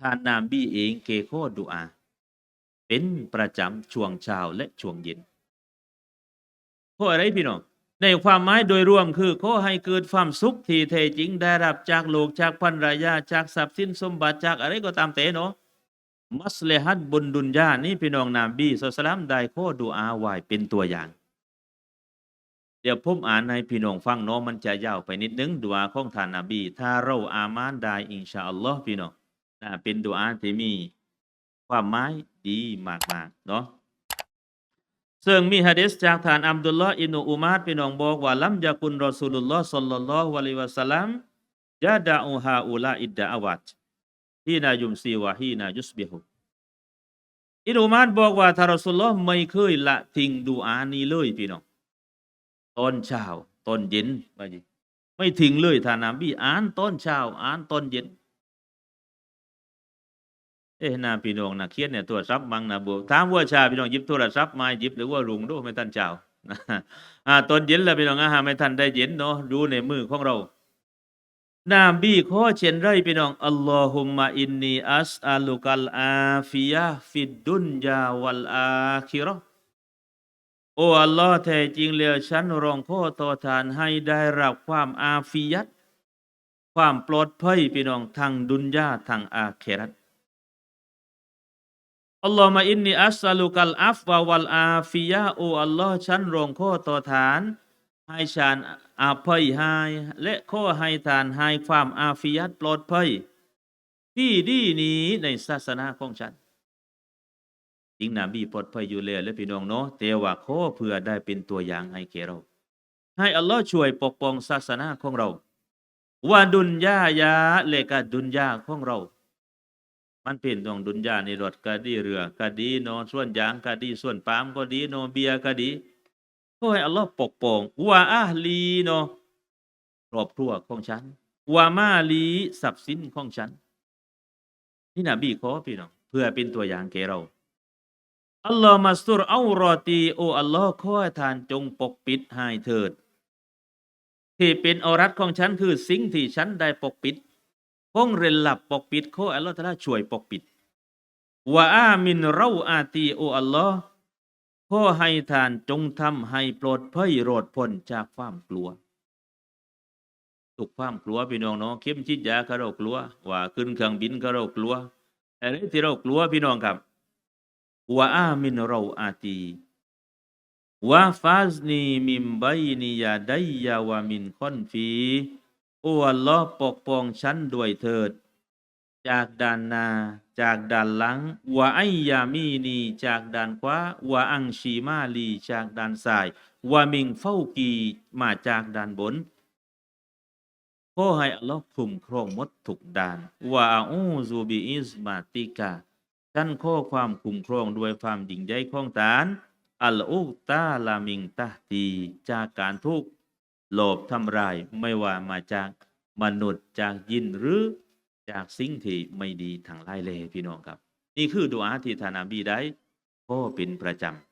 ท่านนามบีเองเกโคดูอา เป็นประจำช่วงเช้าและช่วงเย็นข้ออะไรพี่น้อง ในความหมายโดยรวมคือขอให้เกิดความสุขที่แท้จริงได้รับจากโลกจากพันรายาจากทรัพย์สินสมบัติจากอะไรก็ตามแต่เนาะมัสเลฮัดบนดุนยานี่พี่น้องนามบีสุลสลามได้ข้อดูอาไว้เป็นตัวอย่างเดี๋ยวผมอ่านให้พี่น้องฟังเนาะมันจะยาวไปนิดนึงดูอาของท่านนบี ถ้าเราอามานได้อินชาอัลลอฮ์พี่น้อง นะเป็นดูอาที่มีความหมายดีมากๆเนาะซึ่งมีฮะดิษจากท่านอัมดุลลอฮ์อิบนุอุมาดพี่น้องบอกว่าลัมยากุนรอซูลุลลอฮ์ศ็อลลัลลอฮุอะลัยวะสัลลัมยะดะอูฮาอุลาอิดดะอวัตฮีนายุมซีวะฮีนายุสบิฮุอิบนุอุมาดบอกว่าท่านรอซูลุลลอฮ์ไม่เคยละทิ้งดูอานี้เลยพี่น้องตอนเช้าตอนเย็นว่าจิไม่ทิ้งเลยท่านนบีอ่านตอนเช้าอ่านตอนเย็น เอ๊ะนาพี่น้องนะเครียดเนี่ยโทรศัพท์มังนะบวกถามว่าชาพี่น้องหยิบโทรศัพท์มาหยิบหรือว่ารุงดูไม่ทันเจ้าอ่าตอนเย็นแล้วพี่น้องอาหาไม่ทันได้เย็นเนาะดูในมือของเรานามบีข้อเช่นไรพี่น้องอัลลอฮุมมะอินนีอัสอัลุกัลอาฟิยะฟิดดุนยาวัลอาคิรโอ้อัลลอฮ์แท้จริงแล้วฉันร้องข้อต่อทานให้ได้รับความอาฟิยัตความปลอดภัยพี่น้องทางดุนยาทางอาเครัต อัลลอฮ์มาอินนีอัสซาลุกัลอัฟวะวัลอาฟิยะโออัลลอฮ์ฉันรองขอต่อฐานให้ฉันอาภัยให้และขอให้ทานให้ความอาฟิยัตปลอดภัยที่ดีนี้ในศาสนาของฉันจริงนบีปลอดภัยอยู่แล้วและพี่น้องเนาะแต่ว่าขอเพื่อได้เป็นตัวอย่างให้แก่เรา ให้อัลลอฮ์ช่วยปกป้องศาสนาของเรา ว่าดุนยายาและก็ดุนยาของเรา มันเป็นตรงดุนยาในรถก็ดีเรือก็ดีนอนส่วนยางก็ดีส่วนปามก็ดีนอเบียก็ดีขอให้อัลลอฮ์ปกป้องว่าอาลีเนอครอบครัวของฉันว่ามาลีทรัพย์สินของฉันนี่นบีขอพี่น้องเพื่อเป็นตัวอย่างแก่เราอัลลอฮ์มาสุรเอารอตีโออัลลอฮ์ขอทานจงปกปิดให้เถิด ที่เป็นอรัตของฉันคือสิ่งที่ฉันได้ปกปิด คงเร้นลับปกปิดขออัลลอฮ์ตาลาช่วยปกปิดว่าอามินเราอาตีโออัลลอฮ์ขอให้ทานจงทำให้ปลดภัยโรดพ้นจากความกลัวทุกความกลัวพี่น้องเนาะเข้มชิดยาก็เรากลัว ว่าขึ้นเครื่องบินก็เรากลัวอะไรที่เรากลัวพี่น้องครับว่าอามินเราอาตีว่าฟาซนีมิมไบนียาไดยาวามินคอนฟี อ้อัลลอปกป้องฉันด้วยเถิด จากด้านนาจากด้านหลังวะไอยามีนีจากด้านขวาวะอังชีมาลีจากด้านซ้ายวะมิงเฝ้ากีมาจากด้านบนขอให้อัลลอฮ์คุ้มครองมดทุกด้านวะอาอูซูบิอิสมาติกาฉันขอความคุ้มครองด้วยความยิ่งใหญ่ของตานอัลอุตาลามิงตาตีจากการทุกข์ โลภทำลายไม่ว่ามาจากมนุษย์จากยินหรือจากสิ่งที่ไม่ดีทางไล่เลยพี่น้องครับ นี่คือดุอาที่ทานนบีได้ก็เป็นประจำ